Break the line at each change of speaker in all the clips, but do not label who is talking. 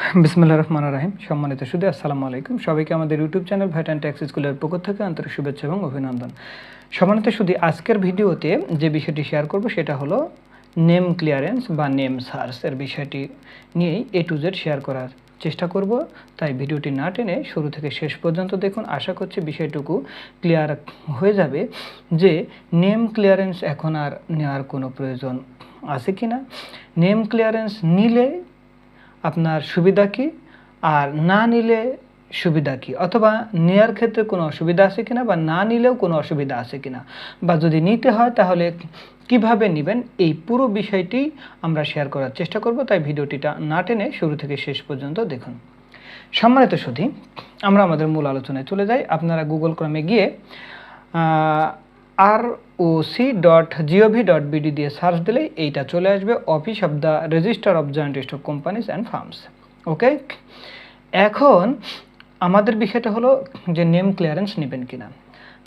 বিসমুল্লাহ রহমান রাহিম, সম্মানিত সুদী, আসসালামু আলাইকুম। সবাইকে আমাদের YouTube channel VAT and tax স্কুলের পক্ষ থেকে আন্তরিক শুভেচ্ছা এবং অভিনন্দন। সম্মানিত সুদী, আজকের ভিডিওতে যে বিষয়টি শেয়ার করব সেটা হলো নেম ক্লিয়ারেন্স বা নেম সার্চ এর বিষয়টি নিয়েই এ টু জেড শেয়ার করার চেষ্টা করব। তাই ভিডিওটি না টেনে শুরু থেকে শেষ পর্যন্ত দেখুন। আশা করছি বিষয়টুকু ক্লিয়ার হয়ে যাবে যে নেম ক্লিয়ারেন্স এখন আর নেওয়ার কোনো প্রয়োজন আছে কি না নেম ক্লিয়ারেন্স নিলে আপনার সুবিধা কি? আর না নিলে সুবিধা কি? অথবা নেয়ার ক্ষেত্রে কোনো অসুবিধা আছে কিনা বা না নিলেও কোনো অসুবিধা আছে কিনা? বা যদি নিতে হয় তাহলে কীভাবে নেবেন? এই পুরো বিষয়টি আমরা শেয়ার করার চেষ্টা করব, তাই ভিডিওটিটা না টেনে শুরু থেকে শেষ পর্যন্ত দেখুন। সম্মানিত সুধী, আমরা আমাদের মূল আলোচনায় চলে যাই। আপনারা গুগল ক্রমে গিয়ে R O C dot GOV dot BD দিয়ে সার্চ দিলেই এইটা চলে আসবে office of the register of joint stock companies and firms okay এখন আমাদের বিষয়টা হলো যে নেম ক্লিয়ারেন্স নেবেন কিনা।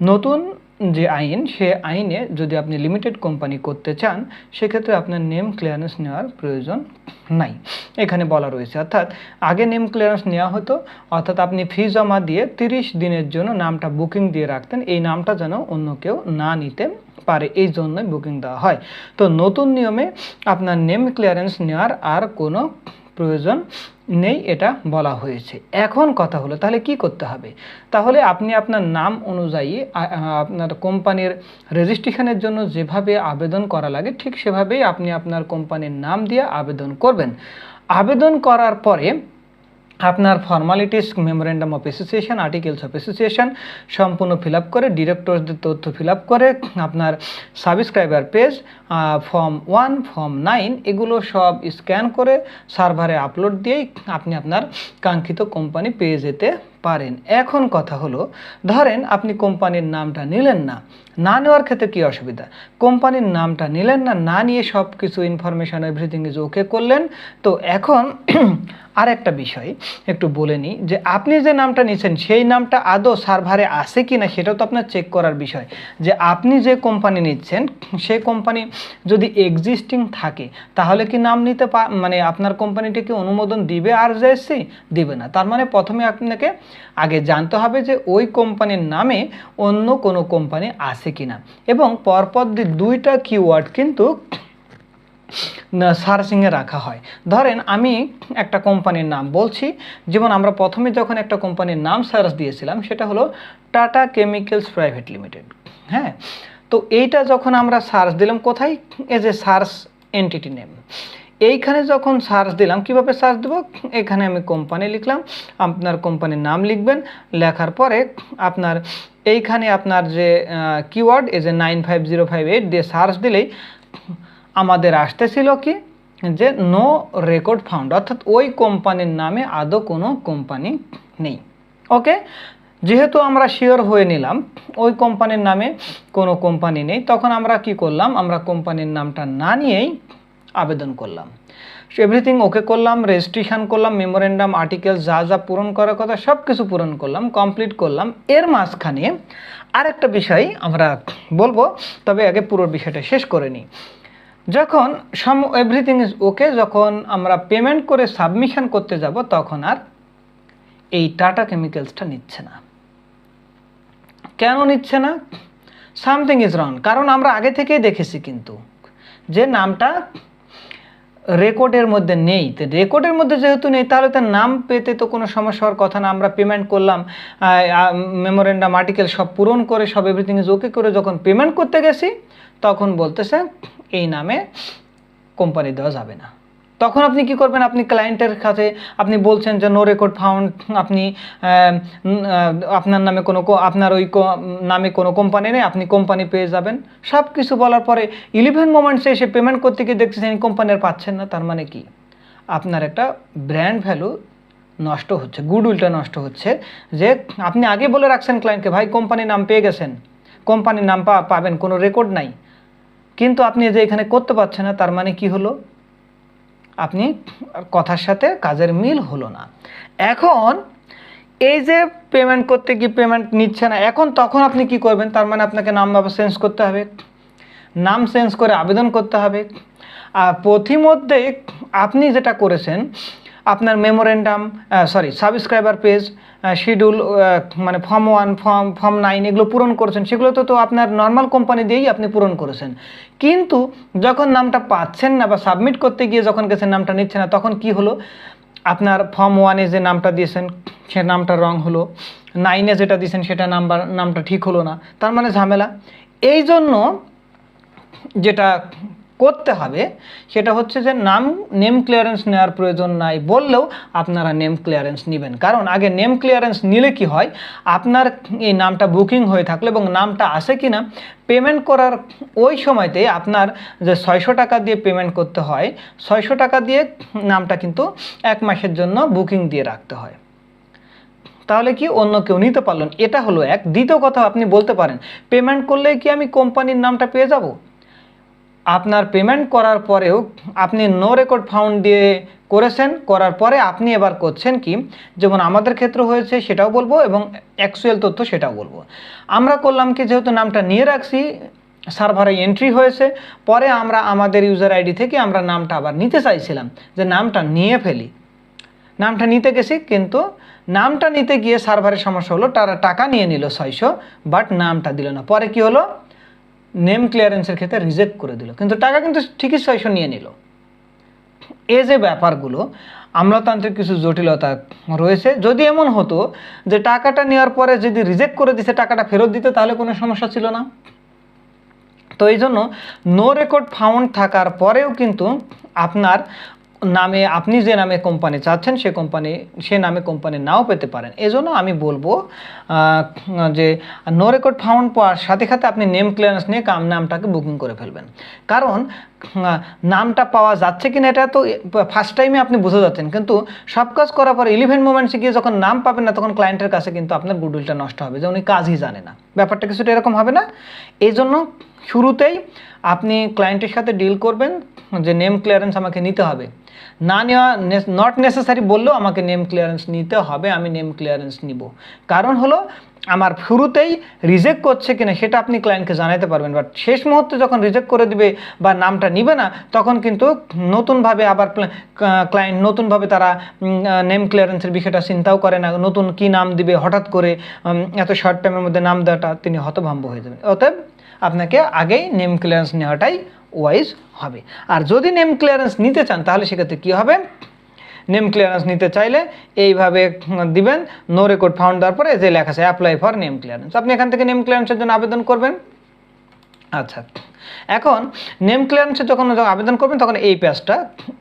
নতুন যে আইন, সে আইনে যদি আপনি লিমিটেড কোম্পানি করতে চান, সেক্ষেত্রে আপনার নেম ক্লিয়ারেন্স নেওয়ার প্রয়োজন নাই। এখানে বলা রয়েছে, অর্থাৎ আগে নেম ক্লিয়ারেন্স নেওয়া হতো, অর্থাৎ আপনি ফি জমা দিয়ে তিরিশ দিনের জন্য নামটা বুকিং দিয়ে রাখতেন, এই নামটা যেন অন্য কেউ না নিতে পারে, এই জন্যই বুকিং দেওয়া হয়। তো নতুন নিয়মে আপনার নেম ক্লিয়ারেন্স নেওয়ার আর কোনো প্রয়োজন নেই, এটা বলা হয়েছে। এখন কথা হলো, তাহলে কি করতে হবে? তাহলে আপনি আপনার নাম অনুযায়ী আপনার কোম্পানির রেজিস্ট্রেশনের জন্য যেভাবে আবেদন করা লাগে, ঠিক সেভাবেই আপনি আপনার কোম্পানির নাম দিয়ে আবেদন করবেন। আবেদন করার পরে আপনার formalities memorandum of association articles of association সম্পূর্ণ ফিল করে ডিরেক্টরসদের তথ্য ফিল করে, আপনার subscriber page form one form nine এগুলো সব স্ক্যান করে সার্ভারে আপলোড দিয়েই আপনি আপনার কাঙ্ক্ষিত কোম্পানি পেয়ে যেতে পারেন। এখন কথা হলো, ধরেন আপনি কোম্পানির নামটা নিলেন না না নেওয়ার ক্ষেত্রে কী অসুবিধা? কোম্পানির নামটা নিলেন না না নিয়ে সব কিছু ইনফরমেশন এভরিথিং ইজ ওকে করলেন, তো এখন আর একটা বিষয় একটু বলে নিই যে আপনি যে নামটা নিয়েছেন, সেই নামটা আদৌ সার্ভারে আছে কি না সেটাও তো আপনার চেক করার বিষয়। যে আপনি যে কোম্পানি নিচ্ছেন, সেই কোম্পানি যদি এক্সিস্টিং থাকে, তাহলে কি নাম নিতে মানে আপনার কোম্পানিটিকে অনুমোদন দিবে আর জেএসসি দিবে না। তার মানে প্রথমে আপনাকে আগে জানতে হবে যে ওই কোম্পানির নামে অন্য কোনো কোম্পানি আছে কি না এবং পরপর দুইটা কিওয়ার্ড কিন্তু সার্চিংয়ে রাখা হয়। ধরেন আমি একটা কোম্পানির নাম বলছি, যেমন আমরা প্রথমে যখন একটা কোম্পানির নাম সার্চ দিয়েছিলাম, সেটা হলো টাটা কেমিক্যালস প্রাইভেট লিমিটেড। হ্যাঁ? তো এইটা যখন আমরা সার্চ দিলাম, কোথায়? As a search entity name. এইখানে যখন সার্চ দিলাম, কীভাবে সার্চ দেবো? এখানে আমি কোম্পানি লিখলাম, আপনার কোম্পানির নাম লিখবেন, লেখার পরে আপনার, এইখানে আপনার যে keyword as a nine five zero five eight দিয়ে সার্চ দিলেই আমাদের আসতেছিল কি? যে নো রেকর্ড ফাউন্ড অর্থাৎ ওই কোম্পানির নামে আদৌ কোনো কোম্পানি নেই। ওকে যেহেতু আমরা শিওর হয়ে নিলাম, ওই কোম্পানির নামে কোনো কোম্পানি নেই, তখন আমরা কি করলাম? আমরা কোম্পানির নামটা না নিয়েই আবেদন করলাম। এভরিথিং ওকে করলাম রেজিস্ট্রেশন করলাম মেমোরেন্ডাম আর্টিকেল যা যা পূরণ করার কথা সব কিছু পূরণ করলাম কমপ্লিট করলাম। এর মাঝখানে আরেকটা বিষয় আমরা বলব, তবে আগে পুরো বিষয়টা শেষ করে নিই। যখন সাম এভরিথিং ইজ ওকে যখন আমরা পেমেন্ট করে সাবমিশন করতে যাব, তখন আর এই টাটা কেমিক্যালসটা নিচ্ছে না। কেন নিচ্ছে না? সামথিং ইজ রং কারণ আমরা আগে থেকেই দেখেছি কিন্তু যে নামটা রেকর্ডের মধ্যে নেই। তো রেকর্ডের মধ্যে যেহেতু নেই, তাহলে তার নাম পেতে তো কোনো সমস্যা হওয়ার কথা না। আমরা পেমেন্ট করলাম মেমোরেন্ডাম আর্টিকেল সব পূরণ করে, সব এভরিথিং ইজ ওকে করে যখন পেমেন্ট করতে গেছি, তখন বলতেছে এই নামে কোম্পানি দেওয়া যাবে না। তখন আপনি কি করবেন? আপনি ক্লায়েন্টের কাছে আপনি বলছেন যে নো রেকর্ড ফাউন্ড আপনি আপনার নামে কোনো আপনার ওই নামে কোনো কোম্পানি নেই, আপনি কোম্পানি পেয়ে যাবেন। সব কিছু বলার পরে ইলেভেন মোমেন্টসে এসে পেমেন্ট করতে গিয়ে দেখতেছেন কোম্পানির পাচ্ছেন না। তার মানে কি? আপনার একটা ব্র্যান্ড ভ্যালু নষ্ট হচ্ছে গুডউইলটা নষ্ট হচ্ছে। যে, আপনি আগে বলে রাখছেন ক্লায়েন্টকে ভাই কোম্পানির নাম পেয়ে গেছেন। কোম্পানির নাম পাবেন, কোনো রেকর্ড নাই। কিন্তু আপনি যে এখানে করতে পারছেন না, তার মানে কি হলো? আপনি কথার সাথে কাজের মিল হলো না। এখন এই যে পেমেন্ট করতে কি পেমেন্ট নিচ্ছে না, এখন তখন আপনি কি করবেন? তার মানে আপনাকে নাম আবার চেঞ্জ করতে হবে, নাম চেঞ্জ করে আবেদন করতে হবে। আর পথিমধ্যে আপনি যেটা করেছেন আপনার memorandum sorry subscriber page schedule মানে form one form form nine এগুলো পূরণ করেছেন। সেগুলো তো তো আপনার নর্মাল কোম্পানি দিয়েই আপনি পূরণ করেছেন। কিন্তু যখন নামটা পাচ্ছেন না বা সাবমিট করতে গিয়ে যখন গেছেন, নামটা নিচ্ছে না, তখন কি হলো? আপনার ফর্ম ওয়ানে যে নামটা দিয়েছেন, সে নামটা রং হলো। নাইনে যেটা দিয়েছেন, সেটা নাম্বার, নামটা ঠিক হলো না। তার মানে ঝামেলা। এই জন্য যেটা করতে হবে, সেটা হচ্ছে যে নাম নেম ক্লিয়ারেন্স নেওয়ার প্রয়োজন নাই বললেও আপনারা নেম ক্লিয়ারেন্স নেবেন। কারণ আগে নেম ক্লিয়ারেন্স নিলে কি হয়, আপনার এই নামটা বুকিং হয়ে থাকলে এবং নামটা আসে কি না পেমেন্ট করার ওই সময়তে আপনার যে ছয়শো টাকা দিয়ে পেমেন্ট করতে হয়, ছয়শো টাকা দিয়ে নামটা কিন্তু এক মাসের জন্য বুকিং দিয়ে রাখতে হয়। তাহলে কি অন্য কেউ নিতে পারলেন এটা হলো এক। দ্বিতীয় কথা আপনি বলতে পারেন পেমেন্ট করলে কি আমি কোম্পানির নামটা পেয়ে যাব? আপনার পেমেন্ট করার পরেও আপনি নো রেকর্ড ফাউন্ড দিয়ে করেছেন, করার পরে আপনি এবার করছেন কি? যেমন আমাদের ক্ষেত্র হয়েছে সেটাও বলব এবং অ্যাকচুয়াল তথ্য সেটাও বলব। আমরা করলাম কি, যেহেতু নামটা নিয়ে রাখছি সার্ভারে এন্ট্রি হয়েছে, পরে আমরা আমাদের ইউজার আইডি থেকে আমরা নামটা আবার নিতে চাইছিলাম, যে নামটা নিয়ে ফেলি। নামটা নিতে গেছি, কিন্তু নামটা নিতে গিয়ে সার্ভারের সমস্যা হলো, তারা টাকা নিয়ে নিল ছয়শো বাট নামটা দিল না। পরে কি হলো? নেম ক্লিয়ারেন্সের ক্ষেত্রে রিজেক্ট করে দিল। কিন্তু টাকা কিন্তু ঠিকই ছয়শো নিয়ে নিল। এ যে ব্যাপারগুলো, আমলাতান্ত্রিক কিছু জটিলতা রয়েছে। যদি এমন হতো যে টাকাটা নেওয়ার পরে যদি রিজেক্ট করে দিছে, টাকাটা ফেরত দিতে, তাহলে কোনো সমস্যা ছিল না। তো এই জন্য নো রেকর্ড ফাউন্ড থাকার পরেও কিন্তু আপনার নামে, আপনি যে নামে কোম্পানি চাচ্ছেন, সে কোম্পানি সে নামে কোম্পানি নাও পেতে পারেন। এজন্য আমি বলব যে নো রেকর্ড ফাউন্ড পাওয়ার সাথে সাথে আপনি নেম ক্লিয়ারেন্স নিয়ে কাম, নামটাকে বুকিং করে ফেলবেন। কারণ নামটা পাওয়া যাচ্ছে কিনা এটা তো ফার্স্ট টাইমে আপনি বুঝে যাচ্ছেন। কিন্তু সব কাজ করার পরে ইলেভেন মোমেন্টসে গিয়ে যখন নাম পাবেন না, তখন ক্লায়েন্টের কাছে কিন্তু আপনার গুডউইলটা নষ্ট হবে, যে উনি কাজই জানে না। ব্যাপারটা কিছুটা এরকম হবে না। এই জন্য শুরুতেই আপনি ক্লায়েন্টের সাথে ডিল করবেন যে নেম ক্লিয়ারেন্স আমাকে নিতে হবে। না নেওয়া নট নেসেসারি বললেও আমাকে নেম ক্লিয়ারেন্স নিতে হবে, আমি নেম ক্লিয়ারেন্স নিব। কারণ হলো, আমার শুরুতেই রিজেক্ট করছে কিনা সেটা আপনি ক্লায়েন্টকে জানাতে পারবেন বাট শেষ মুহূর্তে যখন রিজেক্ট করে দিবে বা নামটা নিবে না, তখন কিন্তু নতুনভাবে আবার ক্লায়েন্ট নতুনভাবে তারা নেম ক্লিয়ারেন্সের বিষয়টা চিন্তাও করে না, নতুন কি নাম দিবে হঠাৎ করে এত শর্ট টাইমের মধ্যে নাম দেওয়াটা তিনি হতভম্ব হয়ে যাবেন। অতএব আপনাকে আগেই নেম ক্লিয়ারেন্স নেওয়াটাই ওয়াইজ হবে। আর যদি নেম ক্লিয়ারেন্স নিতে চান, তাহলে সেক্ষেত্রে কী হবে? নেম ক্লিয়ারেন্স নিতে চাইলে এইভাবে দিবেন নো রেকর্ড ফাউন্ড দেওয়ার পরে যে লেখা আছে অ্যাপ্লাই ফর নেম ক্লিয়ারেন্স আপনি এখান থেকে নেম ক্লিয়ারেন্সের জন্য আবেদন করবেন। আচ্ছা এখন নেম ক্লিয়ারেন্সের যখন আবেদন করবেন, তখন এই পেজটা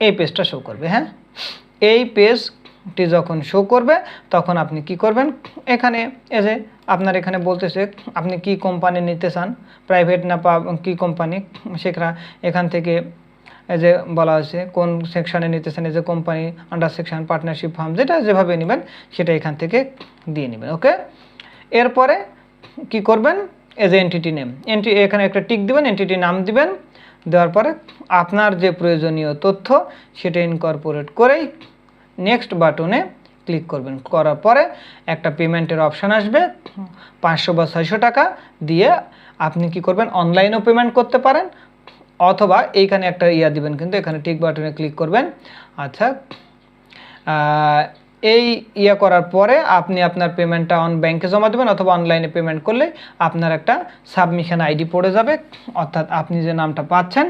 এই পেজটা শো করবে হ্যাঁ? এই পেজটি যখন শো করবে, তখন আপনি কি করবেন? এখানে এসে আপনার এখানে বলতেছে, আপনি কি কোম্পানি নিতে চান? প্রাইভেট না পা কী কোম্পানি সেখানে এখান থেকে এই যে বলা হয়েছে, কোন সেকশনে নিতেছেন এই যে company under section partnership firm যেটা যেভাবে নেবেন, সেটা এখান থেকে দিয়ে নেবেন ওকে এরপরে কি করবেন? এজ এনটিটি নেম এনটি এখানে একটা টিক দিবেন এনটিটি নাম দিবেন, দেওয়ার পরে আপনার যে প্রয়োজনীয় তথ্য, সেটা ইনকর্পোরেট করেই নেক্সট বাটনে ক্লিক করবেন। করার পরে একটা পেমেন্টের অপশান আসবে, পাঁচশো বা ছয়শো টাকা দিয়ে আপনি কি করবেন অনলাইনেও পেমেন্ট করতে পারেন, অথবা এইখানে একটা ইয়া দিবেন, কিন্তু এখানে টিক বাটনে ক্লিক করবেন। আচ্ছা এই ইয়ে করার পরে আপনি আপনার পেমেন্টটা অন ব্যাংকে জমা দেবেন অথবা অনলাইনে পেমেন্ট করলে আপনার একটা সাবমিশন আইডি পড়ে যাবে। অর্থাৎ আপনি যে নামটা পাচ্ছেন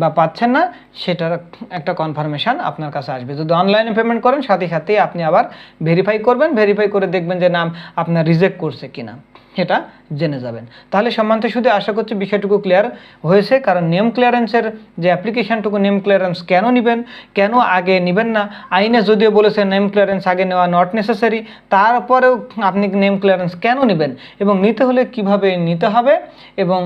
বা পাচ্ছেন না, সেটার একটা কনফার্মেশান আপনার কাছে আসবে। যদি অনলাইনে পেমেন্ট করেন, সাথে সাথেই আপনি আবার ভেরিফাই করবেন। ভেরিফাই করে দেখবেন যে নাম আপনার রিজেক্ট করছে কিনা। সেটা জেনে যাবেন। তাহলে সম্বন্ধে শুধু আশা করছি বিষয়টুকু ক্লিয়ার হয়েছে। কারণ নেম ক্লিয়ারেন্সের যে অ্যাপ্লিকেশনটুকু নেম ক্লিয়ারেন্স কেন নেবেন, কেন আগে নেবেন না, আইনে যদিও বলেছে নেম ক্লিয়ারেন্স আগে নেওয়া নট নেসেসারি তারপরেও আপনি নেম ক্লিয়ারেন্স কেন নেবেন এবং নিতে হলে কীভাবে নিতে হবে এবং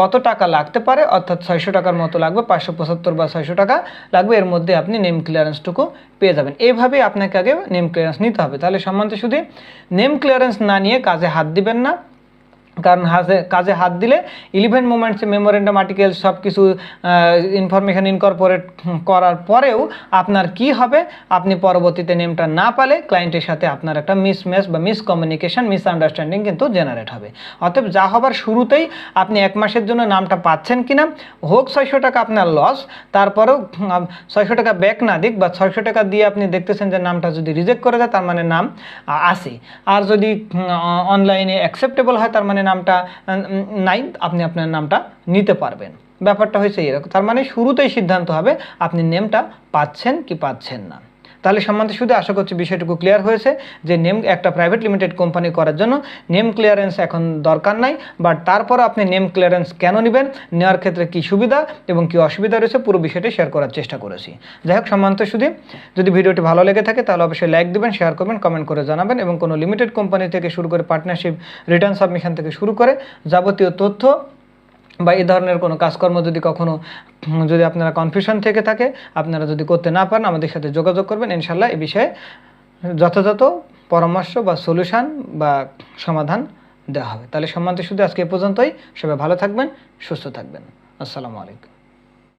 কত টাকা লাগতে পারে, অর্থাৎ ছয়শো টাকার মতো লাগবে, পাঁচশো পঁচাত্তর বা ছয়শো টাকা লাগবে, এর মধ্যে আপনি নেম ক্লিয়ারেন্সটুকু পেয়ে যাবেন। এইভাবেই আপনাকে আগে নেম ক্লিয়ারেন্স নিতে হবে। তাহলে সম্বন্ধে শুধু নেম ক্লিয়ারেন্স না নিয়ে কাজে হাত দিবেন না কারণ হাজে কাজে হাত দিলে ইলিভেন্ট মুমেন্টস মেমোরেন্ডাম আর্টিকেল সব কিছু ইনফরমেশন ইনকর্পোরেট করার পরেও আপনার কি হবে? আপনি পরবর্তীতে নেমটা না পালে ক্লায়েন্টের সাথে আপনার একটা মিসম্যাচ বা মিসকমিউনিকেশন মিসআন্ডারস্ট্যান্ডিং কিন্তু জেনারেট হবে। অতএব যা হবার শুরুতেই আপনি এক মাসের জন্য নামটা পাচ্ছেন কিনা হোক ছয়শো টাকা আপনার লস তারপরেও ছয়শো টাকা ব্যাক না দিক বা ছয়শো টাকা দিয়ে আপনি দেখতেছেন যে নামটা যদি রিজেক্ট করে যায় তার মানে নাম আ, আছে। আর যদি অনলাইনে অ্যাকসেপ্টেবল হয় তার মানে নামটা নাই, আপনি আপনার নামটা নিতে পারবেন। ব্যাপারটা হয়েছে এরকম। তার মানে শুরুতেই সিদ্ধান্ত হবে আপনি নেমটা পাচ্ছেন কি পাচ্ছেন না। তাহলে সম্বন্ধে শুধু আশা করছি বিষয়টুকু ক্লিয়ার হয়েছে যে নেম একটা প্রাইভেট লিমিটেড কোম্পানি করার জন্য নেম ক্লিয়ারেন্স এখন দরকার নাই বাট তারপর আপনি নেম ক্লিয়ারেন্স কেন নেবেন, নেওয়ার ক্ষেত্রে কী সুবিধা এবং কী অসুবিধা রয়েছে পুরো বিষয়টি শেয়ার করার চেষ্টা করেছি। যাই হোক সম্মানিত শুধু যদি ভিডিওটি ভালো লেগে থাকে তাহলে অবশ্যই লাইক দিবেন শেয়ার করবেন কমেন্ট করে জানাবেন এবং কোনো লিমিটেড কোম্পানি থেকে শুরু করে পার্টনারশিপ রিটার্ন সাবমিশন থেকে শুরু করে যাবতীয় তথ্য বা এই ধরনের কোনো কাজকর্ম যদি কখনো, যদি আপনারা কনফিউশন থেকে থাকে, আপনারা যদি করতে না পারেন, আমাদের সাথে যোগাযোগ করবেন। ইনশাল্লাহ এ বিষয়ে যথাযথ পরামর্শ বা সলিউশান বা সমাধান দেওয়া হবে। তাহলে সম্মানিত শুধু আজকে এ পর্যন্তই। সবাই ভালো থাকবেন, সুস্থ থাকবেন। আসসালামু আলাইকুম।